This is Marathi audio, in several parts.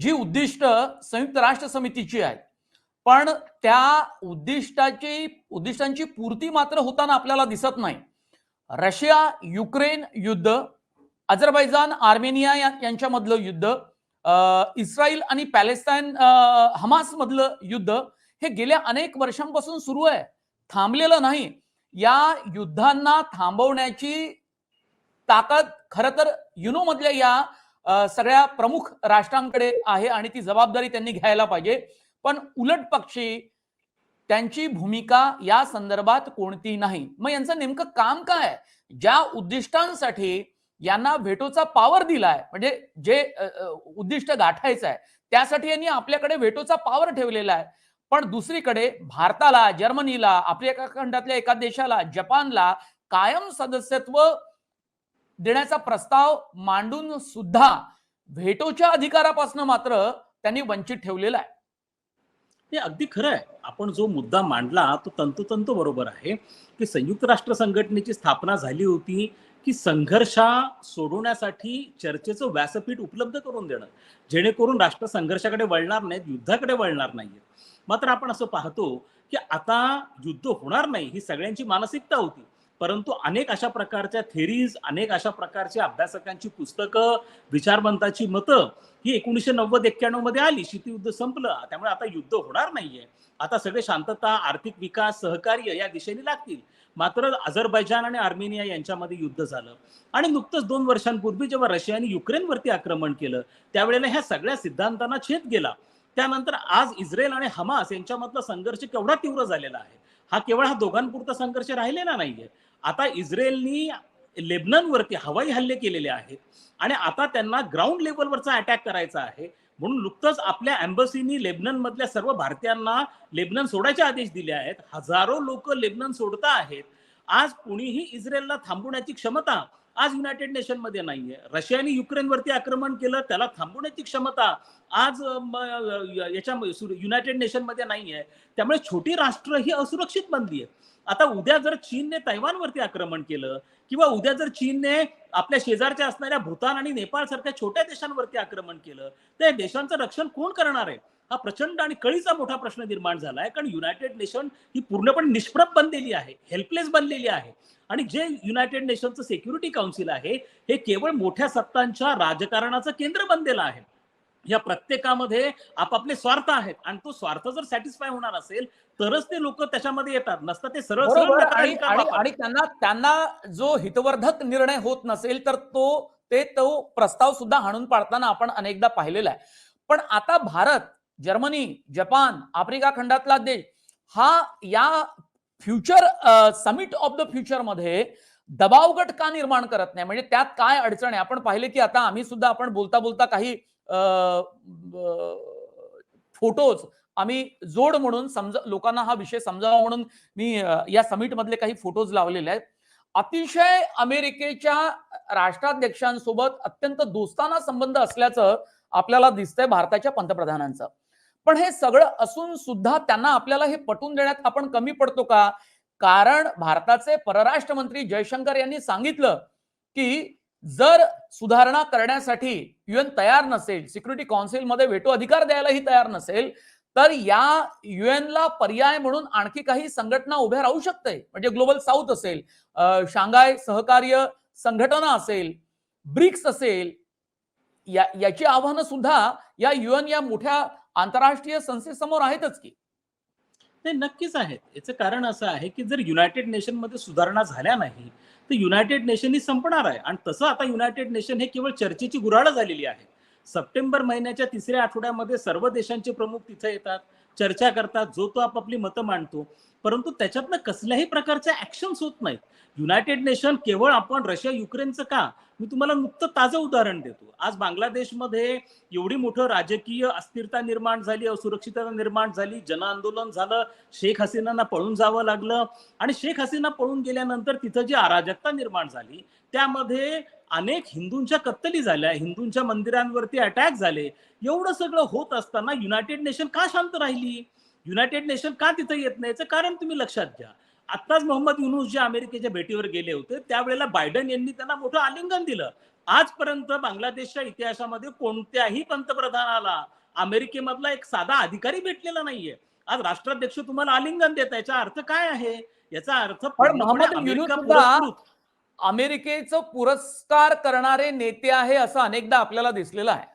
जी उद्दिष्ट संयुक्त राष्ट्र समितीची आहेत पण त्या उद्दिष्टाची उद्दिष्टांची पूर्ती मात्र होताना आपल्याला दिसत नाही. रशिया युक्रेन युद्ध अझरबैजान आर्मेनिया यांच्यामधलं युद्ध इस्रायल आणि पॅलेस्टाईन हमासमधलं युद्ध हे गेल्या अनेक वर्षांपासून सुरू आहे. थांबलेलं नाही. या युद्धांना थांबवण्याची ताकद खरं तर युनो मधल्या या सगळ्या प्रमुख राष्ट्रांकडे आहे आणि ती जबाबदारी त्यांनी घ्यायला पाहिजे. पण उलट पक्षी त्यांची भूमिका या संदर्भात कोणती नाही. मग यांचं नेमकं काम काय आहे? ज्या उद्दिष्टांसाठी यांना व्हेटोचा पॉवर दिलाय म्हणजे जे उद्दिष्ट गाठायचं आहे त्यासाठी यांनी आपल्याकडे व्हेटोचा पॉवर ठेवलेला आहे. पण दुसरीकडे भारताला जर्मनीला आफ्रिका खंडातल्या एका देशाला जपानला कायम सदस्यत्व देण्याचा प्रस्ताव मांडून सुद्धा व्हेटोच्या अधिकारापासून मात्र त्यांनी वंचित ठेवलेला आहे. हे अगदी खरं आहे. आपण जो मुद्दा मांडला तो तंतोतंत बरोबर आहे की संयुक्त राष्ट्र संघटनेची स्थापना झाली होती की संघर्षा सोडवण्यासाठी चर्चेचं व्यासपीठ उपलब्ध करून देणं जेणेकरून राष्ट्र संघर्षाकडे वळणार नाहीत युद्धाकडे वळणार नाहीत मात्र आपण असं पाहतो की आता युद्ध होणार नाही ही सगळ्यांची मानसिकता होती. परंतु अनेक अशा प्रकारच्या थेरीज अनेक अशा प्रकारच्या अभ्यासकांची पुस्तकं विचारवंताची मतं ही एकोणीसशे नव्वद एक्क्याण्णवमध्ये आली. शीतयुद्ध संपलं. त्यामुळे आता युद्ध होणार नाहीये. आता सगळे शांतता आर्थिक विकास सहकार्य या दिशेने लागतील. मात्र अझरबैजान आणि आर्मेनिया यांच्यामध्ये युद्ध झालं. आणि नुकतंच दोन वर्षांपूर्वी जेव्हा रशियाने युक्रेनवरती आक्रमण केलं त्यावेळेला ह्या सगळ्या सिद्धांतांना छेद गेला. त्यानंतर आज इस्रायल आणि हमास यांच्यामधला संघर्ष केवढा तीव्र झालेला आहे? हा केवळ हा दोघांपुरता संघर्ष राहिलेला नाहीये. आता इस्रायलनी लेबननवरती हवाई हल्ले केलेले आहेत आणि आता त्यांना ग्राउंड लेवलवरचा अटॅक करायचा आहे. म्हणून नुकतंच आपल्या अँबसीनी लेबनन मधल्या सर्व भारतीयांना लेबनन सोडायचे आदेश दिले आहेत. हजारो लोक लेबनन सोडता आहेत. आज कुणीही इस्रायलला थांबवण्याची क्षमता आज युनायटेड नेशनमध्ये नाहीये. रशियाने युक्रेनवरती आक्रमण केलं त्याला थांबवण्याची क्षमता आज याच्या युनायटेड नेशनमध्ये नाहीये. त्यामुळे छोटी राष्ट्र ही असुरक्षित बनली आहे आता उद्या जर चीनने तैवानवरती आक्रमण केलं किंवा उद्या जर चीनने आपल्या शेजारच्या असणाऱ्या भूतान आणि नेपाळ सारख्या छोट्या देशांवरती आक्रमण केलं तर या देशांचं रक्षण कोण करणार आहे? हा प्रचंड आणि कळीचा मोठा प्रश्न निर्माण झाला आहे कारण युनायटेड नेशन ही पूर्णपणे निष्प्रभ बनलेली आहे हेल्पलेस बनलेली आहे. आणि जे युनायटेड नेशनचं सेक्युरिटी काउन्सिल आहे हे केवळ मोठ्या सत्तांच्या राजकारणाचं केंद्र बनलेलं आहे. या प्रत्येकामध्ये आपापले स्वार्थ आहेत. आणि तो स्वार्थ जर सॅटिस्फाय होणार असेल तरच ते लोक त्याच्यामध्ये येतात. नसतं ते सरळ सरळ. आणि त्यांना त्यांना जो हितवर्धक निर्णय होत नसेल तर तो ते तो प्रस्ताव सुद्धा हाणून पाडताना आपण अनेकदा पाहिलेला आहे. पण आता भारत जर्मनी जपान आफ्रिका खंडातला देश. हा या फ्युचर समिट ऑफ द फ्युचरमध्ये दबाव गट का निर्माण करत नाही? म्हणजे त्यात काय अडचण आहे? आपण पाहिले की आता आम्ही सुद्धा आपण बोलता बोलता काही फोटोज आम्ही जोड म्हणून समजा लोकांना हा विषय समजावा म्हणून मी या समिट मधले काही फोटोज लावलेले आहेत. अतिशय अमेरिकेच्या राष्ट्राध्यक्षांसोबत अत्यंत दोस्ताना संबंध असल्याचं आपल्याला दिसतंय भारताच्या पंतप्रधानांचं. पण हे सगळं असून सुद्धा त्यांना आपल्याला हे पटवून देण्यात आपण कमी पडतो का? कारण भारताचे परराष्ट्र मंत्री जयशंकर यांनी सांगितलं की जर सुधारणा करण्यासाठी युएन तयार नसेल सिक्युरिटी काउन्सिलमध्ये वेटो अधिकार द्यायलाही तयार नसेल तर या युएनला पर्याय म्हणून आणखी काही संघटना उभ्या राहू शकते. म्हणजे ग्लोबल साऊथ असेल शांघाय सहकार्य संघटना असेल ब्रिक्स असेल या याची आव्हानं सुद्धा या युएन या मोठ्या आंतरराष्ट्रीय संस्थेसमोर आहेतच की. ते नक्कीच आहेत. याचं कारण असं आहे की जर युनायटेड नेशनमध्ये सुधारणा झाल्या नाही तर युनायटेड नेशन ही संपणार आहे. आणि तसं आता युनायटेड नेशन हे केवळ चर्चेची गुराळ झालेली आहे सप्टेंबर महिन्याच्या तिसऱ्या आठवड्यामध्ये सर्व देशांचे प्रमुख तिथे येतात चर्चा करतात जो तो आपापली मतं मांडतो. परंतु त्याच्यातनं कसल्याही प्रकारच्या ऍक्शन्स होत नाहीत. युनायटेड नेशन केवळ आपण रशिया युक्रेनचं का? मी तुम्हाला नुकतं ताजं उदाहरण देतो. आज बांगलादेशमध्ये एवढी मोठं राजकीय अस्थिरता निर्माण झाली असुरक्षितता निर्माण झाली जनआंदोलन झालं शेख हसीनांना पळून जावं लागलं आणि शेख हसीना पळून गेल्यानंतर तिथं जी अराजकता निर्माण झाली त्यामध्ये अनेक हिंदूंच्या कत्तली झाल्या हिंदूंच्या मंदिरांवरती अटॅक झाले. एवढं सगळं होत असताना युनायटेड नेशन का शांत राहिली? युनायटेड नेशन का तिथं येत नाही याचं कारण तुम्ही लक्षात घ्या. आत्ताच मोहम्मद युनुस जे अमेरिकेच्या भेटीवर गेले होते त्यावेळेला बायडन यांनी त्यांना मोठं आलिंगन दिलं. आजपर्यंत बांगलादेशच्या इतिहासामध्ये कोणत्याही पंतप्रधानाला अमेरिकेमधला एक साधा अधिकारी भेटलेला नाहीये. आज राष्ट्राध्यक्ष तुम्हाला आलिंगन देत याचा अर्थ काय आहे? याचा अर्थ मोहम्मद. अमेरिकेचं पुरस्कार करणारे नेते आहे असं अनेकदा आपल्याला दिसलेलं आहे.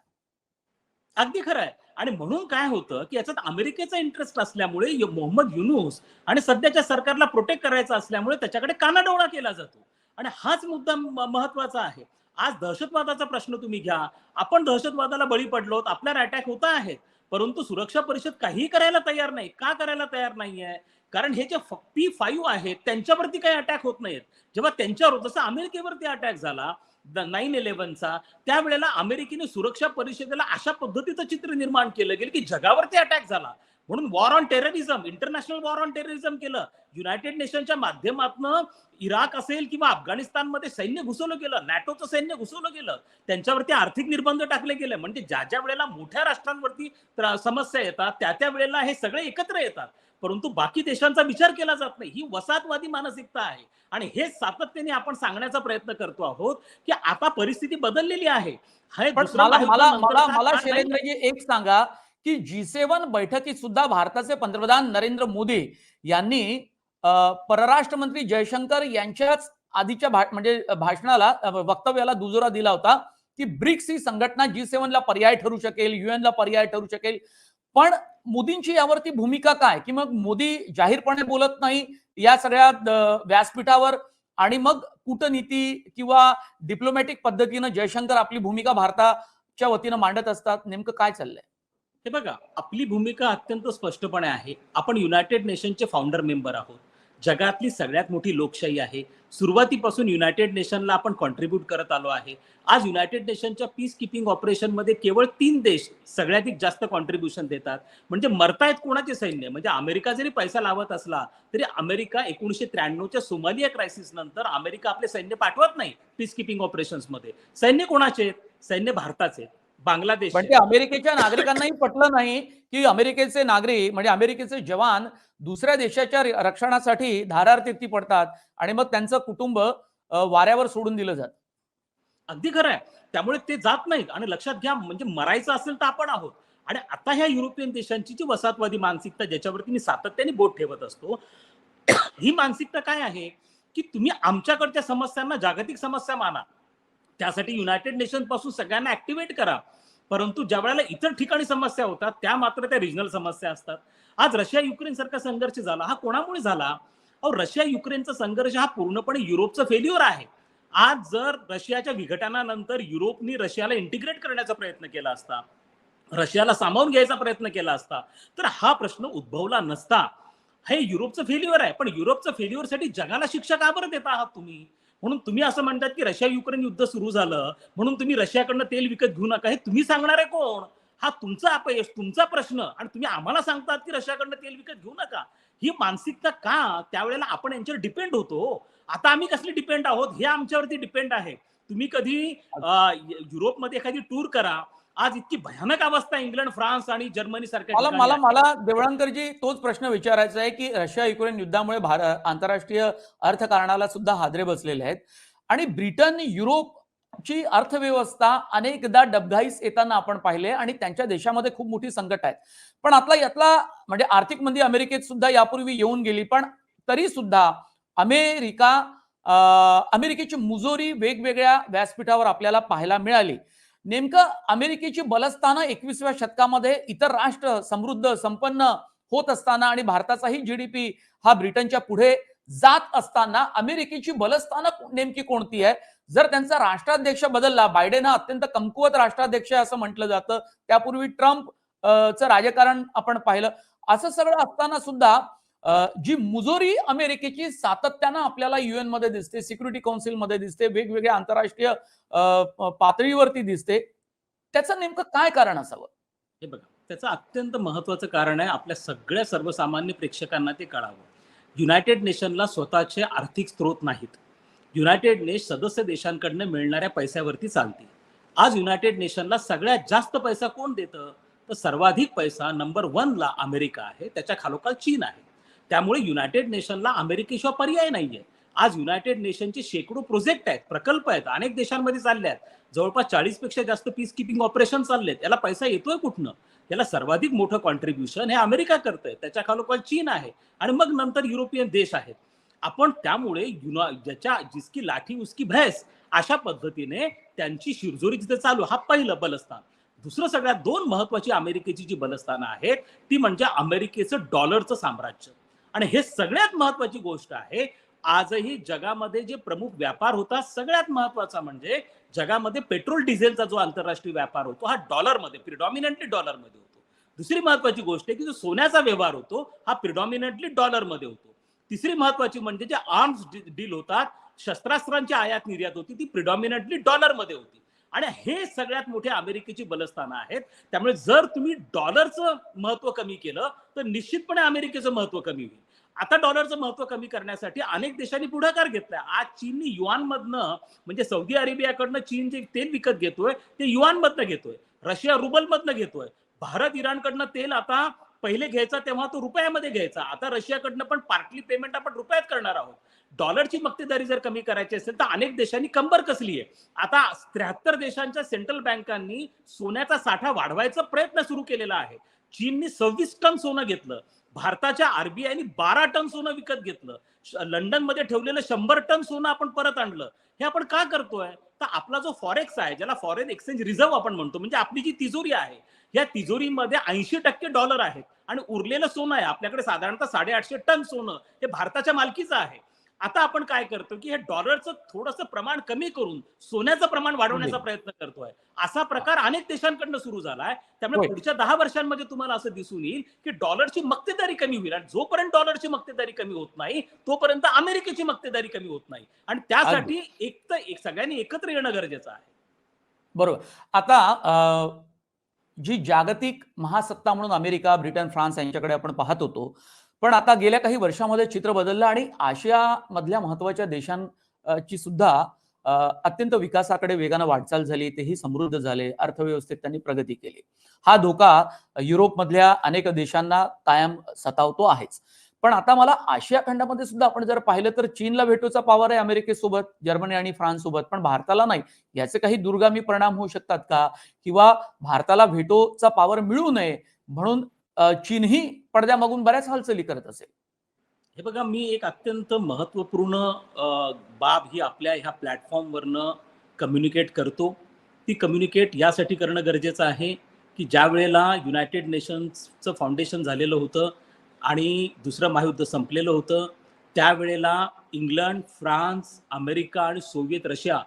अगदी खरं आहे. आणि म्हणून काय होतं की याच्यात अमेरिकेचा इंटरेस्ट असल्यामुळे मोहम्मद युनूस आणि सध्याच्या सरकारला प्रोटेक्ट करायचा असल्यामुळे त्याच्याकडे कानाडोळा केला जातो. आणि हाच मुद्दा महत्त्वाचा आहे. आज दहशतवादाचा प्रश्न तुम्ही घ्या. आपण दहशतवादाला बळी पडलो आपल्यावर अटॅक होत आहेत. परंतु सुरक्षा परिषद काहीही करायला तयार नाही. का करायला तयार नाहीये? कारण हे जे पी फाईव्ह आहेत त्यांच्यावरती काही अटॅक होत नाहीत जेव्हा त्यांच्यावर जसं अमेरिकेवरती अटॅक झाला नाईन इलेव्हनचा त्यावेळेला अमेरिकेने सुरक्षा परिषदेला अशा पद्धतीचं चित्र निर्माण केलं गेलं की जगावरती अटॅक झाला. म्हणून war on terrorism international war on terrorism केलं. युनायटेड नेशनच्या माध्यमातून इराक असेल किंवा अफगाणिस्तानमध्ये सैन्य घुसवलं गेलं नॅटोचं सैन्य घुसवलं गेलं त्यांच्यावरती आर्थिक निर्बंध टाकले गेले. म्हणजे ज्या ज्या वेळेला मोठ्या राष्ट्रांवरती समस्या येतात त्या त्या वेळेला हे सगळे एकत्र येतात. परंतु बाकी देशांचा विचार केला जात नाही. ही वसाहतवादी मानसिकता आहे. आणि हे सातत्याने आपण सांगण्याचा प्रयत्न करतो आहोत की आता परिस्थिती बदललेली आहे. मला. शैलेंद्रजी एक सांगा. की जी सेवन बैठकीत सुद्धा भारताचे पंतप्रधान नरेंद्र मोदी यांनी परराष्ट्र मंत्री जयशंकर यांच्याच आधीच्या भा- म्हणजे भाषणाला वक्तव्याला दुजोरा दिला होता की ब्रिक्स ही संघटना जी सेवनला पर्याय ठरू शकेल युएनला पर्याय ठरू शकेल. पण मोदींची यावरती भूमिका काय? की मग मोदी जाहीरपणे बोलत नाही या सगळ्या व्यासपीठावर आणि मग कूटनीती किंवा डिप्लोमॅटिक पद्धतीनं जयशंकर आपली भूमिका भारताच्या वतीनं मांडत असतात. नेमकं काय चाललंय? हे बघा आपली भूमिका अत्यंत स्पष्टपणे आहे. आपण युनायटेड नेशनचे फाउंडर मेंबर आहोत. जगातली सगळ्यात मोठी लोकशाही आहे. सुरुवातीपासून युनायटेड नेशनला आपण कॉन्ट्रीब्यूट करत आलो आहे. आज युनायटेड नेशनच्या पीस किपिंग ऑपरेशनमध्ये केवळ तीन देश सगळ्यात जास्त कॉन्ट्रीब्युशन देतात. म्हणजे मरतायत कोणाचे सैन्य? म्हणजे अमेरिका जरी पैसा लावत असला तरी अमेरिका एकोणीशे त्र्याण्णवच्या सोमालिया क्रायसिस नंतर अमेरिका आपले सैन्य पाठवत नाही पीस किपिंग ऑपरेशन्समध्ये सैन्य कोणाचे आहेत? सैन्य भारताचे आहेत. बांगलादेश. ते अमेरिकेच्या नागरिकांनाही पटलं नाही की अमेरिकेचे नागरिक म्हणजे अमेरिकेचे जवान दुसऱ्या देशाच्या रक्षणासाठी धारारतीर्थी पडतात आणि मग त्यांचं कुटुंब वाऱ्यावर सोडून दिलं जातं. अगदी खरं आहे. त्यामुळे ते जात नाहीत. आणि लक्षात घ्या म्हणजे मरायचं असेल तर आपण आहोत. आणि आता ह्या युरोपियन देशांची जी वसाहतवादी मानसिकता ज्याच्यावरती मी सातत्याने बोट ठेवत असतो ही मानसिकता काय आहे? की तुम्ही आमच्याकडच्या समस्यांना जागतिक समस्या माना. त्यासाठी युनायटेड नेशनपासून सगळ्यांना ऍक्टिव्हेट करा. परंतु ज्या वेळेला इतर ठिकाणी समस्या होतात त्या मात्र त्या रिजनल समस्या असतात. आज रशिया युक्रेन सारखा संघर्ष झाला. हा कोणामुळे झाला? अहो रशिया युक्रेनचा संघर्ष हा पूर्णपणे युरोपचा फेल्युअर आहे. आज जर रशियाच्या विघटनानंतर युरोपनी रशियाला इंटिग्रेट करण्याचा प्रयत्न केला असता रशियाला सामावून घ्यायचा प्रयत्न केला असता तर हा प्रश्न उद्भवला नसता. हे युरोपचं फेल्युअर आहे. पण युरोपचं फेल्युअरसाठी जगाला शिक्षा का बरं देत आहात तुम्ही? म्हणून तुम्ही असं म्हणतात की रशिया युक्रेन युद्ध सुरू झालं म्हणून तुम्ही रशियाकडनं तेल विकत घेऊ नका. हे तुम्ही सांगणार आहे कोण? हा तुमचा अपयश तुमचा प्रश्न. आणि तुम्ही आम्हाला सांगतात की रशियाकडनं तेल विकत घेऊ नका. ही मानसिकता का? त्यावेळेला आपण यांच्यावर डिपेंड होतो. आता आम्ही कसले डिपेंड आहोत? हे आमच्यावरती डिपेंड आहे. तुम्ही कधी युरोपमध्ये एखादी टूर करा. आज इतकी भयानक अवस्था इंग्लंड फ्रान्स आणि जर्मनी सारख्या मला मला आहे. मला देवळणकरजी तोच प्रश्न विचारायचा आहे की रशिया युक्रेन युद्धामुळे भारत आंतरराष्ट्रीय अर्थकारणाला सुद्धा हादरे बसलेले आहेत. आणि ब्रिटन युरोपची अर्थव्यवस्था अनेकदा डबघाईस येताना आपण पाहिले आणि त्यांच्या देशामध्ये खूप मोठी संकट आहेत पण आता यातला म्हणजे आर्थिक मंदी अमेरिकेत सुद्धा यापूर्वी येऊन गेली पण तरी सुद्धा अमेरिका अमेरिकेची मुजोरी वेगवेगळ्या व्यासपीठावर आपल्याला पाहायला मिळाली. नेमकं अमेरिकेची बलस्थानं एकवीसव्या शतकामध्ये इतर राष्ट्र समृद्ध संपन्न होत असताना आणि भारताचाही जीडीपी हा ब्रिटनच्या पुढे जात असताना अमेरिकेची बलस्थानं नेमकी कोणती आहे? जर त्यांचा राष्ट्राध्यक्ष बदलला बायडेन हा अत्यंत कमकुवत राष्ट्राध्यक्ष आहे असं म्हटलं जातं. त्यापूर्वी ट्रम्प च चं राजकारण आपण पाहिलं. असं सगळं असताना सुद्धा जी मुजोरी अमेरिकेची सातत्यानं आपल्याला युएनमध्ये दिसते सिक्युरिटी काउन्सिलमध्ये दिसते वेगवेगळ्या आंतरराष्ट्रीय पातळीवरती दिसते. त्याचं नेमकं काय कारण असावं? हे बघा त्याचं अत्यंत महत्वाचं कारण आहे आपल्या सगळ्या सर्वसामान्य प्रेक्षकांना ते कळावं. युनायटेड नेशनला स्वतःचे आर्थिक स्रोत नाहीत. युनायटेड नेश सदस्य देशांकडनं मिळणाऱ्या पैशावरती चालते. आज युनायटेड नेशनला सगळ्यात जास्त पैसा कोण देतं? तर सर्वाधिक पैसा नंबर वनला अमेरिका आहे त्याच्या खालोखाल चीन आहे. त्यामुळे युनायटेड नेशनला अमेरिकेशिवाय पर्याय नाहीये. आज युनायटेड नेशनचे शेकडो प्रोजेक्ट आहेत प्रकल्प आहेत अनेक देशांमध्ये चालले आहेत. जवळपास चाळीसपेक्षा जास्त पीस किपिंग ऑपरेशन चालले आहेत. याला पैसा येतोय कुठनं? याला सर्वाधिक मोठं कॉन्ट्रीब्युशन हे अमेरिका करतंय. त्याच्या खालोखाल चीन आहे आणि मग नंतर युरोपियन देश आहेत. आपण त्यामुळे युना ज्याच्या जिसकी लाठी उसकी भैस अशा पद्धतीने त्यांची शिरजोरी जिथे चालू हा पहिलं बलस्थान. दुसरं सगळ्यात दोन महत्वाची अमेरिकेची जी बलस्थानं आहेत ती म्हणजे अमेरिकेचं डॉलरचं साम्राज्य. आणि हे सगळ्यात महत्वाची गोष्ट आहे आजही जगामध्ये जे प्रमुख व्यापार होता सगळ्यात महत्त्वाचा म्हणजे जगामध्ये पेट्रोल डिझेलचा जो आंतरराष्ट्रीय व्यापार होतो हा डॉलरमध्ये प्रिडॉमिनंटली डॉलरमध्ये होतो. दुसरी महत्वाची गोष्ट आहे की जो सोन्याचा व्यवहार होतो हा प्रिडॉमिनंटली डॉलरमध्ये होतो. तिसरी महत्वाची म्हणजे जे आर्म्स डील होतात शस्त्रास्त्रांची आयात निर्यात होती ती प्रिडॉमिनंटली डॉलरमध्ये होती. आणि हे सगळ्यात मोठे अमेरिकेची बलस्थानं आहेत. त्यामुळे जर तुम्ही डॉलरचं महत्त्व कमी केलं तर निश्चितपणे अमेरिकेचं महत्त्व कमी होईल. आता डॉलरचं महत्त्व कमी करण्यासाठी अनेक देशांनी पुढाकार घेतलाय. आज चीननी युआन मधनं म्हणजे सौदी अरेबियाकडनं चीन जे तेल विकत घेतोय ते युआन मधनं घेतोय. रशिया रुबल मधनं घेतोय. भारत इराणकडनं तेल आता पहिले घ्यायचा तेव्हा तो रुपयामध्ये घ्यायचा. आता रशियाकडनं पण पार्टली पेमेंट आपण रुपयात करणार आहोत. डॉलरची मक्तेदारी जर कमी करायची असेल तर अनेक देशांनी कंबर कसली आहे. आता त्र्याहत्तर देशांच्या सेंट्रल बँकांनी सोन्याचा साठा वाढवायचा प्रयत्न सुरू केलेला आहे. चीननी सव्वीस टन सोनं घेतलं. भारताच्या आरबीआयनी बारा टन सोनं विकत घेतलं. लंडनमध्ये ठेवलेलं शंभर टन सोनं आपण परत आणलं. हे आपण का करतोय? तर आपला जो फॉरेक्स आहे ज्याला फॉरेन एक्सचेंज रिझर्व्ह आपण म्हणतो म्हणजे आपली जी तिजोरी आहे या तिजोरीमध्ये ऐंशी टक्के डॉलर आहेत. आणि उरलेलं सोनं आहे आपल्याकडे साधारणतः साडेआठशे टन सोनं हे भारताच्या मालकीचं आहे. आता आपण काय करतो की हे डॉलरचं थोडंसं प्रमाण कमी करून सोन्याचं प्रमाण वाढवण्याचा प्रयत्न करतोय. असा प्रकार अनेक देशांकडनं सुरू झालाय. त्यामुळे. पुढच्या दहा वर्षांमध्ये तुम्हाला असं दिसून येईल की डॉलरची मक्तेदारी कमी होईल आणि जोपर्यंत डॉलरची मक्तेदारी कमी होत नाही तोपर्यंत अमेरिकेची मक्तेदारी कमी होत नाही. आणि त्यासाठी एक तर एक सगळ्यांनी एकत्र येणं गरजेचं आहे. बरोबर. आता जी जागतिक महासत्ता म्हणून अमेरिका ब्रिटन फ्रान्स यांच्याकडे आपण पाहत होतो पण आता गेल्या काही वर्षामध्ये चित्र बदललं आणि आशियामधल्या महत्त्वाच्या देशांची सुद्धा अत्यंत विकासाकडे वेगानं वाटचाल झाली तेही समृद्ध झाले अर्थव्यवस्थेत त्यांनी प्रगती केली. हा धोका युरोपमधल्या अनेक देशांना कायम सतावतो आहेच. पण आता मला आशिया खंडामध्ये सुद्धा आपण जर पाहिलं तर चीनला भेटूचा पावर आहे अमेरिकेसोबत जर्मनी आणि फ्रान्स सोबत पण भारताला नाही. याचे काही दुर्गामी परिणाम होऊ शकतात का? किंवा भारताला व्हेटोचा पावर मिळू नये म्हणून चीनही पडद्यामागून बऱ्याच हालचाली करत असेल. हे बघा मी एक अत्यंत महत्त्वपूर्ण बाब ही आपल्या ह्या प्लॅटफॉर्मवरनं कम्युनिकेट करतो. ती कम्युनिकेट यासाठी करणं गरजेचं आहे की ज्या वेळेला युनायटेड नेशन्सचं फाउंडेशन झालेलं होतं आणि दुसरं महायुद्ध संपलेलं होतं त्यावेळेला इंग्लंड फ्रान्स अमेरिका आणि सोव्हिएत रशिया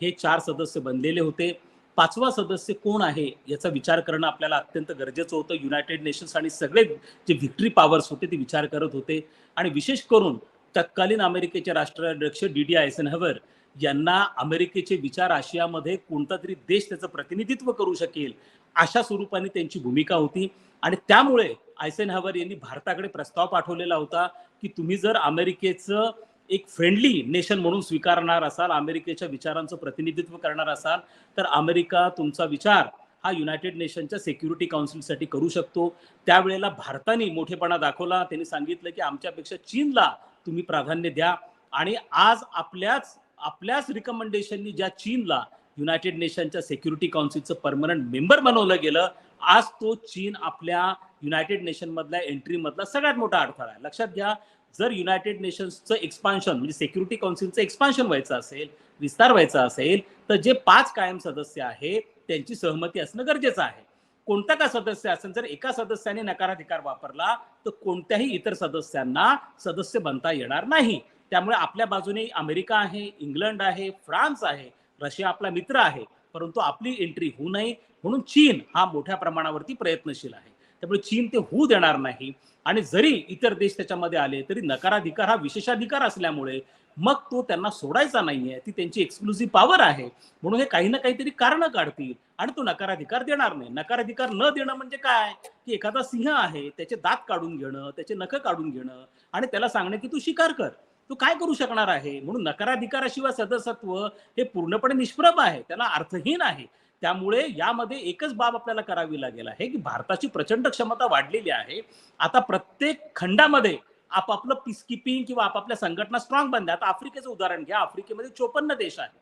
हे चार सदस्य बनलेले होते. पाचवा सदस्य कोण आहे याचा विचार करणं आपल्याला अत्यंत गरजेचं होतं. युनायटेड नेशन्स आणि सगळे जे व्हिक्टरी पॉवर्स होते ते विचार करत होते. आणि विशेष करून तत्कालीन अमेरिकेचे राष्ट्राध्यक्ष डी डी आयसनहवर यांना अमेरिकेचे विचार आशियामध्ये कोणता तरी देश त्याचं प्रतिनिधित्व करू शकेल अशा स्वरूपाने त्यांची भूमिका होती. आणि त्यामुळे आयसेनहवर यांनी भारताकडे प्रस्ताव पाठवलेला होता की तुम्ही जर अमेरिकेचं एक फ्रेंडली नेशन म्हणून स्वीकारणार असाल अमेरिकेच्या विचारांचं प्रतिनिधित्व करणार असाल तर अमेरिका तुमचा विचार हा युनायटेड नेशनच्या सेक्युरिटी काउन्सिलसाठी करू शकतो. त्यावेळेला भारताने मोठेपणा दाखवला. त्यांनी सांगितलं की आमच्यापेक्षा चीनला तुम्ही प्राधान्य द्या. आणि आज आपल्याच आपल्याच रिकमेंडेशननी ज्या चीनला युनायटेड नेशनच्या सेक्युरिटी काउन्सिलचं परमनंट मेंबर बनवलं गेलं आज तो चीन आपल्या युनायटेड नेशन मधल्या एंट्री मधला सगळ्यात मोठा अडथळा आहे. लक्षात घ्या जर युनायटेड नेशन्सचं एक्सपान्शन म्हणजे सेक्युरिटी काउन्सिलचं एक्सपान्शन व्हायचं असेल विस्तार व्हायचा असेल तर जे पाच कायम सदस्य आहे त्यांची सहमती असणं गरजेचं आहे. कोणता का सदस्य असेल जर एका सदस्याने नकाराधिकार वापरला तर कोणत्याही इतर सदस्यांना सदस्य बनता येणार नाही. त्यामुळे आपल्या बाजूने अमेरिका आहे इंग्लंड आहे फ्रान्स आहे रशिया आपला मित्र आहे परंतु आपली एंट्री होऊ नये. म्हणून चीन हा मोठ्या प्रमाणावरती प्रयत्नशील आहे. त्यामुळे चीन ते होऊ देणार नाही. आणि जरी इतर देश त्याच्यामध्ये आले तरी नकाराधिकार हा विशेषाधिकार असल्यामुळे मग तो त्यांना सोडायचा नाहीये. ती त्यांची एक्सक्लुझिव्ह पॉवर आहे. म्हणून हे काही ना काहीतरी कारण काढतील आणि तो नकाराधिकार देणार नाही. नकाराधिकार न देणं म्हणजे काय? की एखादा सिंह आहे त्याचे दात काढून घेणं त्याचे नख काढून घेणं आणि त्याला सांगणं की तू शिकार कर. तू काय करू शकणार आहे? म्हणून नकाराधिकाराशिवाय सदस्यत्व हे पूर्णपणे निष्प्रभ आहे. त्याला अर्थहीन आहे. त्यामुळे यामध्ये एकच बाब आपल्याला करावी लागेल आहे की भारताची प्रचंड क्षमता वाढलेली आहे. आता प्रत्येक खंडामध्ये आपापलं पीसकिपिंग किंवा आपापल्या संघटना स्ट्रॉंग बनल्या. आता आफ्रिकेचं उदाहरण घ्या. आफ्रिकेमध्ये चोपन्न देश आहेत.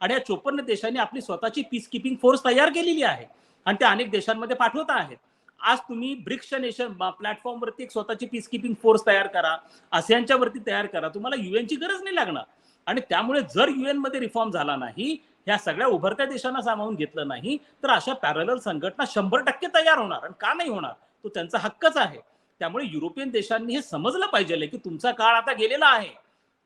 आणि या चोपन्न देशांनी आपली स्वतःची पीसकीपिंग फोर्स तयार केलेली आहे. आणि त्या अनेक देशांमध्ये पाठवत आहेत. आज तुम्ही ब्रिक्सच्या नेशन प्लॅटफॉर्मवरती एक स्वतःची पीसकीपिंग फोर्स तयार करा. आसियानच्या वरती तयार करा. तुम्हाला युएनची गरज नाही लागणार. आणि त्यामुळे जर युएनमध्ये रिफॉर्म झाला नाही ह्या सगळ्या उभरत्या देशांना सामावून घेतलं नाही तर अशा पॅरल संघटना शंभर टक्के तयार होणार आणि का नाही होणार तो त्यांचा हक्कच आहे. त्यामुळे युरोपियन देशांनी हे समजलं पाहिजे की तुमचा काळ आता गेलेला आहे.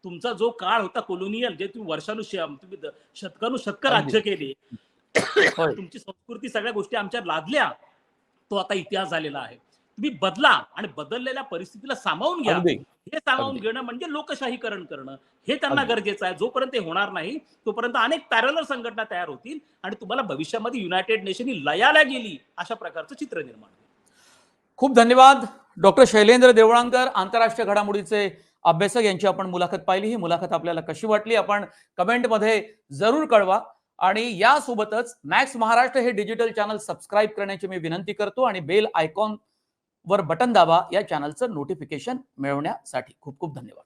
तुमचा जो काळ होता कोलोनियल जे तुम्ही वर्षानुश तुम्ही शतकानुशतक राज्य केले. तुमची संस्कृती सगळ्या गोष्टी आमच्या लादल्या तो आता इतिहास झालेला आहे. तुम्ही बदला आणि बदललेल्या परिस्थितीला सामावून घ्या. हे सामावून. घेणं म्हणजे लोकशाहीकरण करणं. हे त्यांना. गरजेचं आहे. जोपर्यंत हे होणार नाही तोपर्यंत अनेक पॅरलर संघटना तयार होतील आणि तुम्हाला भविष्यामध्ये युनायटेड नेशन ही लयाला गेली अशा प्रकारचं चित्र निर्माण होईल. खूप धन्यवाद. डॉक्टर शैलेंद्र देवळांकर आंतरराष्ट्रीय घडामोडीचे अभ्यासक यांची आपण मुलाखत पाहिली. ही मुलाखत आपल्याला कशी वाटली आपण कमेंटमध्ये जरूर कळवा. आणि यासोबतच मॅक्स महाराष्ट्र हे डिजिटल चॅनल सबस्क्राईब करण्याची मी विनंती करतो आणि बेल आयकॉन वर बटन दाबा या चॅनलचं नोटिफिकेशन मिळवण्यासाठी खूप खूप धन्यवाद.